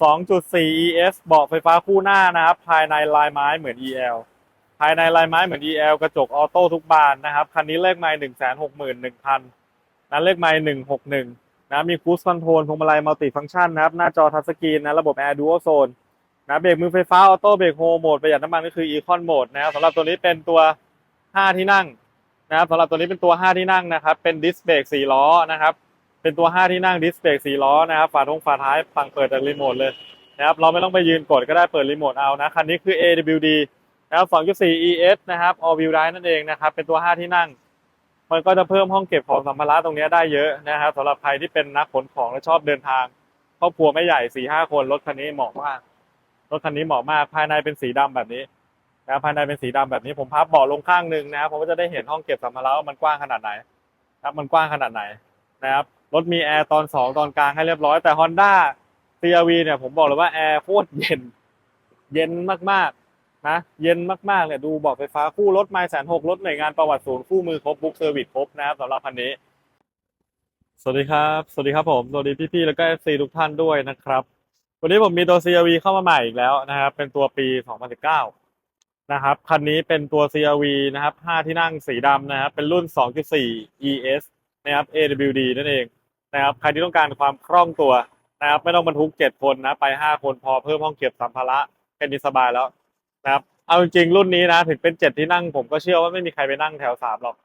2.4 ES เบาะไฟฟ้าคู่หน้านะครับ ภายในลายไม้เหมือน EL ภายในลายไม้เหมือน EL กระจกออโต้ทุกบานนะครับ คันนี้เลขไม้161,000นั้นเลขไม้161นะมีคูสคอนโทรลพวงมาลัยมัลติฟังก์ชันนะครับ หน้าจอทัชสกรีนนะ ระบบแอร์ดูโอโซนนะเบรกมือไฟฟ้าออโต้เบรกโฮโหมดประหยัดน้ำมันก็คืออีคอนโหมดนะครับสำหรับตัวนี้เป็นตัว 5 ที่นั่งนะครับสำหรับตัวนี้เป็นตัว 5 ที่นั่งนะครับ เป็นดิสเบรก4ล้อนะครับ เป็นตัว 5 ที่นั่งดิสเบรก4ล้อนะครับฝาท้องฝาท้ายฝั่งเปิดจากรีโมทเลยนะครับเราไม่ต้องไปยืนกดก็ได้เปิดรีโมทเอานะคันนี้คือ AWD นะครับ2.4 ES นะครับ All Wheel Drive นั่นเองนะครับเป็นตัว 5 ที่นั่ง มันก็จะเพิ่มห้องเก็บของสัมภาระตรงนี้ได้เยอะนะครับสำหรับใครที่เป็นนักขนของและชอบเดินทางครอบครัวไม่ใหญ่สี่ห้าคนรถคันนี้เหมาะมากรถคันนี้เหมาะมากภายในเป็นสีดำแบบนี้นะครับภายในเป็นสีดำแบบนี้ผมพับเบาะลงข้างหนึ่งนะครับผมก็จะได้เห็นห้องเก็บสัมภาระว่ามันกว้างขนาดไหนนะครับมันกว้างขนาดไหนนะครับ รถมีแอร์ตอนสองตอนกลางให้เรียบร้อยแต่ Honda CRV เนี่ยผมบอกเลยว่าแอร์โคตรเย็น เย็นมากๆนะเย็นมากๆเนี่ยดูบอกไฟฟ้าคู่รถไมล์แสนหกรถหน่วยงานประวัติศูนย์คู่มือครบบุ๊กเซอร์วิสครบนะครับสำหรับคันนี้ สวัสดีครับ สวัสดีครับผมสวัสดีพี่ๆแล้วก็ FC ทุกท่านด้วยนะครับ วันนี้ผมมีตัว CRV เข้ามาใหม่อีกแล้วนะครับ เป็นตัวปี 2019 นะครับคันนี้เป็นตัว CRV นะครับ 5 ที่นั่งสีดำนะครับ เป็นรุ่น 2.4 ES นะครับ AWD นั่นเอง นะครับใครที่ต้องการความคล่องตัวนะครับ ไม่ต้องบรรทุก7คนนะ ไป5คนพอเพิ่มห้องเก็บสัมภาระแค่นี้สบายแล้วนะครับ เอาจริงๆรุ่นนี้นะถึงเป็น7ที่นั่งผมก็เชื่อว่าไม่มีใครไปนั่งแถว3หรอก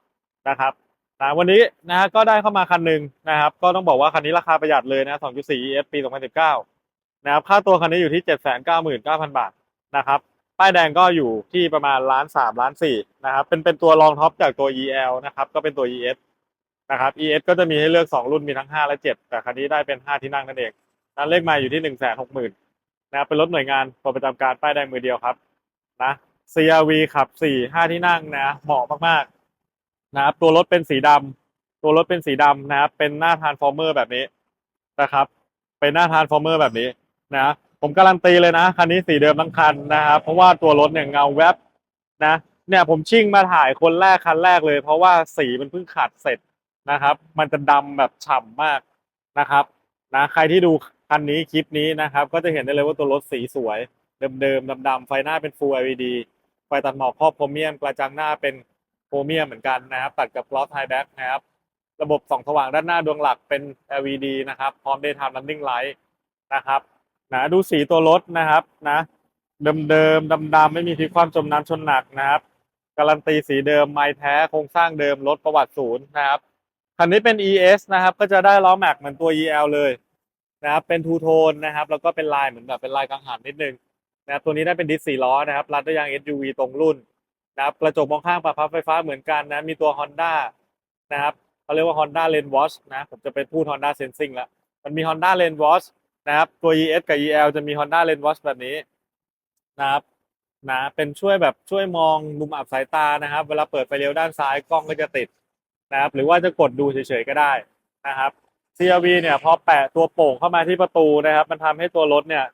นะครับนะวันนี้นะฮะก็ได้เข้ามาคันหนึ่งนะครับ ก็ต้องบอกว่าคันนี้ราคาประหยัดเลยนะ2.4 ES ปี 2019 นะครับ ค่าตัวคันนี้อยู่ที่ 799,000 บาทนะครับ ป้ายแดงก็อยู่ที่ประมาณล้านสามล้านสี่นะครับ เป็นเป็นตัวรองท็อปจากตัว EL นะครับ ก็เป็นตัว ES นะครับ ES ก็จะมีให้เลือก 2 รุ่นมีทั้ง 5 และ 7 แต่คันนี้ได้เป็น 5 ที่นั่งนั่นเองนะเลขมาอยู่ที่ 160,000นะครับเป็นรถหน่วยงานปลดประจำการป้ายแดงมือเดียวครับนะ CRV ขับ 4 5 ที่นั่งนะเหมาะมากๆนะครับตัวรถเป็นสีดำตัวรถเป็นสีดำนะครับเป็นหน้าทานฟอร์เมอร์แบบนี้นะครับ เป็นหน้าทานฟอร์เมอร์แบบนี้นะผมการันตีเลยนะคันนี้สีเดิมทั้งคันนะครับเพราะว่าตัวรถเนี่ยเงาแวบนะเนี่ยผมชิ่งมาถ่ายคนแรกคันแรกเลย เพราะว่าสีมันเพิ่งขัดเสร็จ นะครับ มันจะดำแบบฉ่ำมากนะครับนะใครที่ดูคันนี้คลิปนี้นะครับ ก็จะเห็นได้เลยว่าตัวรถสีสวย เดิมๆดำๆไฟหน้าเป็น Full LED ไฟตัดหมอกครอบโครเมียมกระจังหน้าเป็นโครเมียมเหมือนกันนะครับ ตัดกับ gloss high back นะครับ ระบบส่องสว่างด้านหน้าดวงหลักเป็น LED นะครับ พร้อม daytime running light นะครับนะดูสีตัวรถนะครับนะเดิมๆดำๆไม่มีพลิกความจมน้ำชนหนักนะครับการันตีสีเดิมไม้แท้โครงสร้างเดิมรถประวัติศูนย์นะครับ คันนี้เป็น ES นะครับ ก็จะได้ล้อแม็กเหมือนตัว EL เลยนะครับ เป็นทูโทนนะครับ แล้วก็เป็นลายเหมือนแบบเป็นลายกังหันนิดนึงนะครับตัวนี้ได้เป็นดิสสี่ล้อนะครับรัดด้วยยาง SUV ตรงรุ่นนะครับกระจกมองข้างปรับพับไฟฟ้าเหมือนกันนะมีตัว Honda นะครับเขาเรียกว่า Honda Lane Watch นะผมจะเป็นพูด Honda Sensing แล้วมันมี Honda Lane Watch นะครับตัว ES กับ EL จะมี Honda Lane Watch แบบนี้นะครับนะเป็นช่วยแบบช่วยมองมุมอับสายตานะครับ เวลาเปิดไฟเลี้ยวด้านซ้ายกล้องก็จะติด นะครับ หรือว่าจะกดดูเฉยๆก็ได้นะครับ CRV เนี่ยพอแปะตัวโป่งเข้ามาที่ประตูนะครับ มันทำให้ตัวรถเนี่ย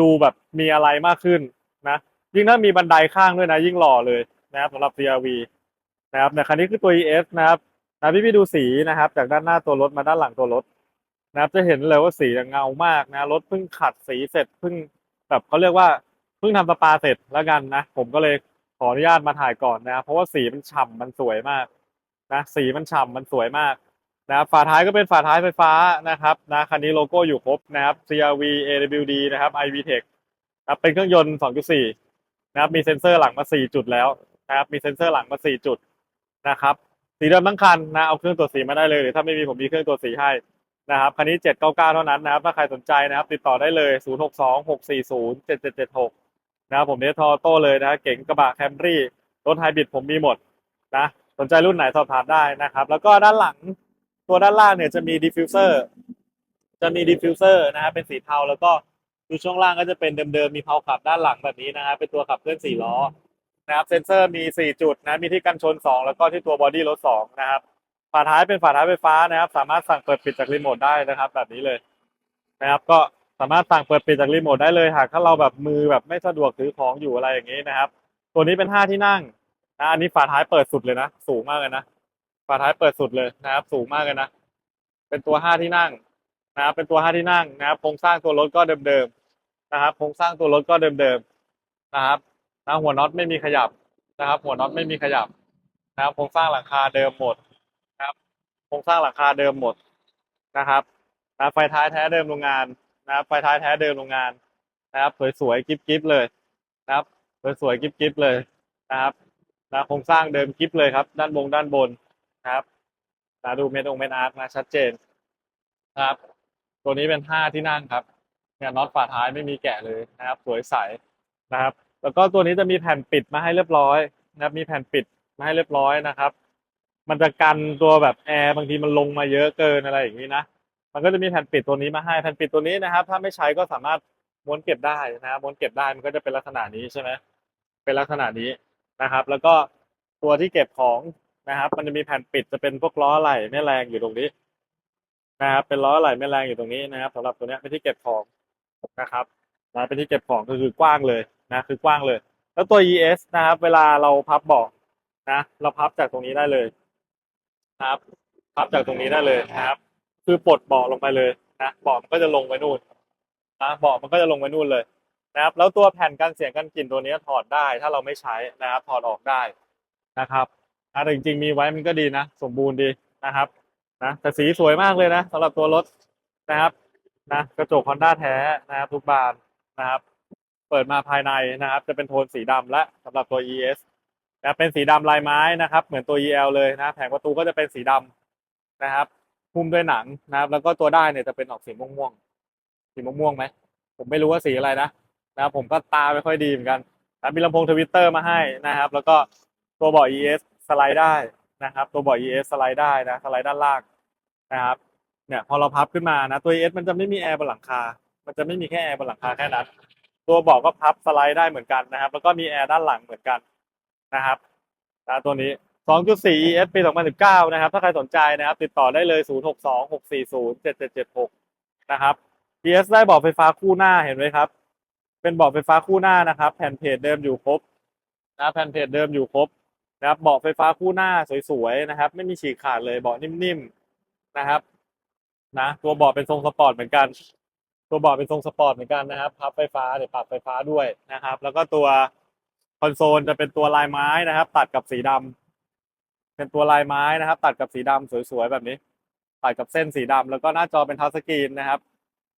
ดูแบบมีอะไรมากขึ้นนะยิ่งถ้ามีบันไดข้างด้วยนะ ยิ่งหล่อเลยนะครับสำหรับ CRV นะครับแต่คันนี้คือตัว ES นะครับนะพี่พี่ดูสีนะครับ จากด้านหน้าตัวรถมาด้านหลังตัวรถนะครับ จะเห็นเลยว่าสีเงามากนะรถเพิ่งขัดสีเสร็จเพิ่งแบบเขาเรียกว่าเพิ่งทำสปาเสร็จแล้วกันนะ ผมก็เลยขออนุญาตมาถ่ายก่อนนะครับเพราะว่าสีมันฉ่ำมันสวยมาก นะสีมันฉ่ำมันสวยมากนะครับฝาท้ายก็เป็นฝาท้ายไฟฟ้านะครับนะคันนี้โลโก้อยู่ครบนะครับ CRV AWD นะครับ iVTEC นะครับเป็นเครื่องยนต์ 2.4 นะครับ มีเซ็นเซอร์หลังมา 4 จุดแล้วนะครับ มีเซ็นเซอร์หลังมา 4 จุดนะครับ สีดิมทั้งคันนะ เอาเครื่องตรวจสีมาได้เลย หรือถ้าไม่มีผมมีเครื่องตรวจสีให้นะครับ คันนี้ 799 เท่านั้นนะครับ ถ้าใครสนใจนะครับ ติดต่อได้เลย 062 640 7776 นะครับ ผมเนทอโต้เลยนะ เก๋งกระบะแคมรี่ รถไฮบริดผมมีหมดนะ นใจรุ่นไหนสอบถามได้นะครับ แล้วก็ด้านหลังตัวด้านล่างเนี่ยจะมีดิฟฟิวเซอร์จะมีดิฟฟิวเซอร์นะครับเป็นสีเทาแล้วก็ดูช่วงล่างก็จะเป็นเดิมๆมีเพาขับด้านหลังแบบนี้นะครับเป็นตัวขับเคลื่อนสี่ล้อนะครับเซนเซอร์มีสี่จุดนะมีที่กันชนสองแล้วก็ที่ตัวบอดี้รถสองนะครับฝาท้ายเป็นฝาท้ายไฟฟ้านะครับ สามารถสั่งเปิดปิดจากรีโมทได้นะครับ แบบนี้เลยนะครับ ก็สามารถสั่งเปิดปิดจากรีโมทได้เลยหากถ้าเราแบบมือแบบไม่สะดวกถือของอยู่อะไรอย่างนี้นะครับ ตัวนี้เป็นห้าที่นั่ง นะอันนี้ฝาท้ายเปิดสุดเลยนะ สูงมากเลยนะ ฝาท้ายเปิดสุดเลยนะครับ สูงมากเลยนะ เป็นตัวห้าที่นั่งนะครับเป็นตัวห้าที่นั่งนะครับ โครงสร้างตัวรถก็เดิมๆนะครับ โครงสร้างตัวรถก็เดิมๆนะครับนะหัวน็อตไม่มีขยับนะครับ หัวน็อตไม่มีขยับนะครับ โครงสร้างหลังคาเดิมหมดนะครับ โครงสร้างหลังคาเดิมหมดนะครับนะไฟท้ายแท้เดิมโรงงานนะครับ ไฟท้ายแท้เดิมโรงงานนะครับ สวยๆ กิ๊บๆเลยนะครับ สวยๆ กิ๊บๆเลยนะครับ นะโครงสร้างเดิมกิ๊บเลยครับ ด้านบนด้านบนครับนะดูเมนองเมนอาร์ตนะชัดเจนครับ ตัวนี้เป็นห้าที่นั่งครับเนี่ยน็อตฝาท้ายไม่มีแกะเลยนะครับ สวยใสนะครับ แล้วก็ตัวนี้จะมีแผ่นปิดมาให้เรียบร้อยนะครับมีแผ่นปิดมาให้เรียบร้อยนะครับ มันจะกันตัวแบบแอร์บางทีมันลงมาเยอะเกินอะไรอย่างนี้นะมันก็จะมีแผ่นปิดตัวนี้มาให้แผ่นปิดตัวนี้นะครับ ถ้าไม่ใช้ก็สามารถม้วนเก็บได้นะครับม้วนเก็บได้มันก็จะเป็นลักษณะนี้ใช่ไหมเป็นลักษณะนี้ นะครับ แล้วก็ตัวที่เก็บของนะครับ มันจะมีแผ่นปิดจะเป็นพวกล้อไหล่แม่แรงอยู่ตรงนี้นะครับเป็นล้อไหล่แม่แรงอยู่ตรงนี้นะครับสำหรับตัวนี้เป็นที่เก็บของนะครับนะเป็นที่เก็บของก็คือกว้างเลยนะคือกว้างเลย แล้วตัว ES นะครับ เวลาเราพับเบาะนะ เราพับจากตรงนี้ได้เลยนะครับ พับจากตรงนี้ได้เลยนะครับ คือปลดเบาะลงไปเลยนะเบาะมันก็จะลงไปนู่นนะเบาะมันก็จะลงไปนู่นเลย นะครับแล้วตัวแผ่นกันเสียงกันกลิ่นตัวนี้ถอดได้ ถ้าเราไม่ใช้นะครับถอดออกได้นะครับอะแต่จริงๆมีไว้มันก็ดีนะ สมบูรณ์ดีนะครับนะแต่สีสวยมากเลยนะสำหรับตัวรถนะครับนะกระจก Honda แท้นะครับทุกบานนะครับ เปิดมาภายในนะครับ จะเป็นโทนสีดำและสำหรับตัว ES นะเป็นสีดำลายไม้นะครับ เหมือนตัว EL เลยนะแผงประตูก็จะเป็นสีดำนะครับหุ้มด้วยหนังนะครับ แล้วก็ตัวได้เนี่ยจะเป็นออกสีม่วงๆสีม่วงๆไหมผมไม่รู้ว่าสีอะไรนะ นะครับผมก็ตาไม่ค่อยดีเหมือนกันนะมีลำโพงทวิตเตอร์มาให้นะครับ แล้วก็ตัวเบาะ ES สไลด์ได้นะครับ ตัวเบาะ ES สไลด์ได้นะสไลด์ด้านล่างนะครับเนี่ยพอเราพับขึ้นมานะตัว ES มันจะไม่มีแอร์บนหลังคา มันจะไม่มีแค่แอร์บนหลังคาแค่นั้นตัวเบาะก็พับสไลด์ได้เหมือนกันนะครับ แล้วก็มีแอร์ด้านหลังเหมือนกันนะครับนะตัวนี้ 2.4 ES ปี 2019 นะครับ ถ้าใครสนใจนะครับ ติดต่อได้เลย 0626407776 นะครับ ES ได้เบาะไฟฟ้าคู่หน้าเห็นไหมครับ เป็นเบาะไฟฟ้าคู่หน้านะครับ แผ่นเพจเดิมอยู่ครบนะแผ่นเพจเดิมอยู่ครบนะครับเบาะไฟฟ้าคู่หน้าสวยๆนะครับ ไม่มีฉีกขาดเลยเบาะนิ่มๆนะครับนะตัวเบาะเป็นทรงสปอร์ตเหมือนกัน ตัวเบาะเป็นทรงสปอร์ตเหมือนกันนะครับพับไฟฟ้าเดี๋ยวปรับไฟฟ้าด้วยนะครับ แล้วก็ตัวคอนโซลจะเป็นตัวลายไม้นะครับ ตัดกับสีดำเป็นตัวลายไม้นะครับ ตัดกับสีดำสวยๆแบบนี้ ตัดกับเส้นสีดำแล้วก็หน้าจอเป็นทัชสกรีนนะครับ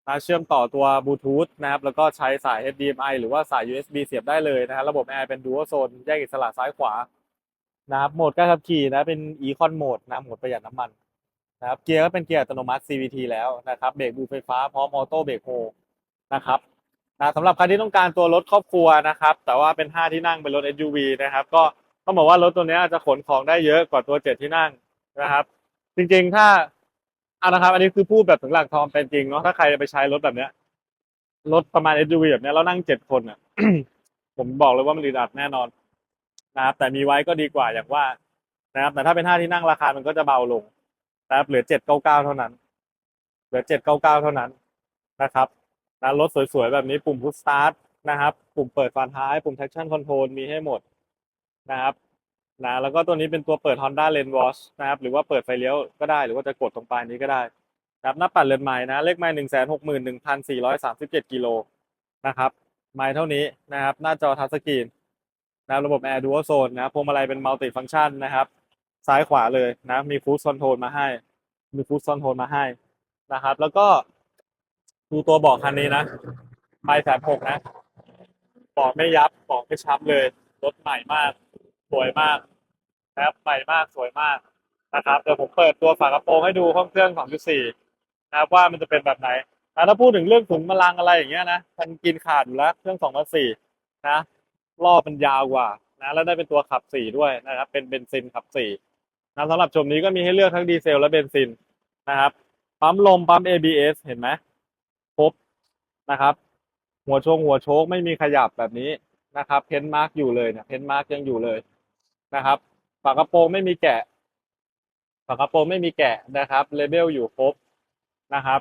นะเชื่อมต่อตัวบลูทูธนะครับแล้วก็ใช้สาย HDMI หรือว่าสาย USB เสียบได้เลยนะครับระบบแอร์เป็นดู a l โซนแยกอิสระซ้ายขวานะครับโหมดการขับขี่นะเป็น Econ Mode นะโหมดประหยัดน้ำมันนะครับเกียร์ก็เป็นเกียร์อัตโนมัติ CVT แล้วนะครับเบรกมือไฟฟ้าพร้อมออโต้เบรกโฮนะครับนะสำหรับใครที่ต้องการตัวรถครอบครัวนะครับ แต่ว่าเป็น 5 ที่นั่งเป็นรถ SUV นะครับ ก็ต้องบอกว่ารถตัวนี้ยจะขนของได้เยอะกว่าตัว 7 ที่นั่งนะครับ จริงๆ ถ้า เอานะครับ อันนี้คือพูดแบบถึงหลักทองเป็นจริงเนาะถ้าใครไปใช้รถแบบเนี้ยรถประมาณ SUV แบบเนี้ยแล้วนั่ง7คนอะ ผมบอกเลยว่ามันอึดอัดแน่นอนนะครับแต่มีไว้ก็ดีกว่าอย่างว่านะครับ แต่ถ้าเป็น5ที่นั่งราคามันก็จะเบาลงนะครับเหลือเจ็ดเก้าเก้าเท่านั้น เหลือเจ็ดเก้าเก้าเท่านั้นนะครับนะรถสวยๆแบบนี้ปุ่มพุชสตาร์ทนะครับ ปุ่มเปิดฝาท้าย ปุ่ม traction control มีให้หมดนะครับ นะแล้วก็ตัวนี้เป็นตัวเปิด Honda Lane Watch นะครับหรือว่าเปิดไฟเลี้ยวก็ได้หรือว่าจะกดตรงปลายนี้ก็ได้นะครับหน้าปัดเรือนใหม่นะเลขไม้หนึ่งแสนหกหมื่นหนึ่งพันสี่ร้อยสามสิบเจ็ดกิโลนะครับไม้เท่านี้นะครับหน้าจอทัชสกรีนนะระบบ Air Dual Zone นนะพวงมาลัยเป็น Multi Function นะครับซ้ายขวาเลยนะมีฟู d คอนโทรลมาให้ มีฟู d คอนโทรลมาให้นะครับ แล้วก็ดูตัวบาะคันนี้นะไม่แสนหกนะบาะไม่ยับบาะไม่ช้ำเลยรถใหม่มาก วยมากนะครับใหม่มากสวยมากนะครับเดี๋ยวผมเปิดตัวฝากระโปรงให้ดูห้องเครื่อง 2.4 นะครับว่ามันจะเป็นแบบไหนนะถ้าพูดถึงเรื่องถุงมะลังอะไรอย่างเงี้ยนะมันกินขาดอยู่แล้วเครื่อง 2.4 นะรอบมันยาวกว่านะแล้วได้เป็นตัวขับ 4 ด้วยนะครับ เป็นเบนซินขับ4นะสำหรับชมนี้ก็มีให้เลือกทั้งดีเซลและเบนซินนะครับปั๊มลมปั๊ม ABS เห็นไหมครบนะครับ หัวชงหัวโชคไม่มีขยับแบบนี้นะครับ เพนมาร์กอยู่เลยเนี่ยเพนมาร์กยังอยู่เลย นะครับ ฝากระโปรงไม่มีแกะ ฝากระโปรงไม่มีแกะนะครับเลเบลอยู่ครบนะครับ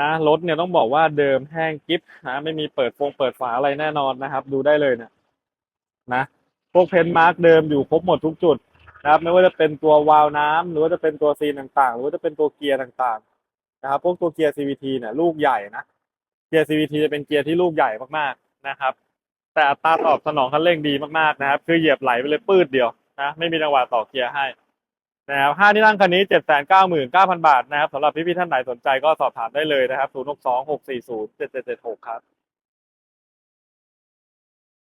นะรถเนี่ยต้องบอกว่าเดิมแห้งกิฟนะไม่มีเปิดฟงเปิดฝาอะไรแน่นอนนะครับ ดูได้เลยเนี่ยนะพวกเพนมาร์กเดิมอยู่ครบหมดทุกจุดนะครับไม่ว่าจะเป็นตัววาล์วน้ำหรือว่าจะเป็นตัวซีนต่างๆ หรือว่าจะเป็นตัวเกียร์ต่างๆ นะครับ พวกตัวเกียร์ CVT เนี่ยลูกใหญ่นะเกียร์ CVT จะเป็นเกียร์ที่ลูกใหญ่มากๆนะครับ แต่อัตราตอบสนองคันเร่งดีมากๆนะครับ คือเหยียบไหลไปเลยปืดเดียวนะไม่มีจังหวะต่อเกียร์ให้นะครับห้าที่นั่งคันนี้เจ็ดแสนเก้าหมื่นเก้าพันบาทนะครับสำหรับพี่ๆท่านไหนสนใจก็สอบถามได้เลยนะครับศูนย์หกสองหกสี่ศูนย์เจ็ดเจ็ดเจ็ดหกครับ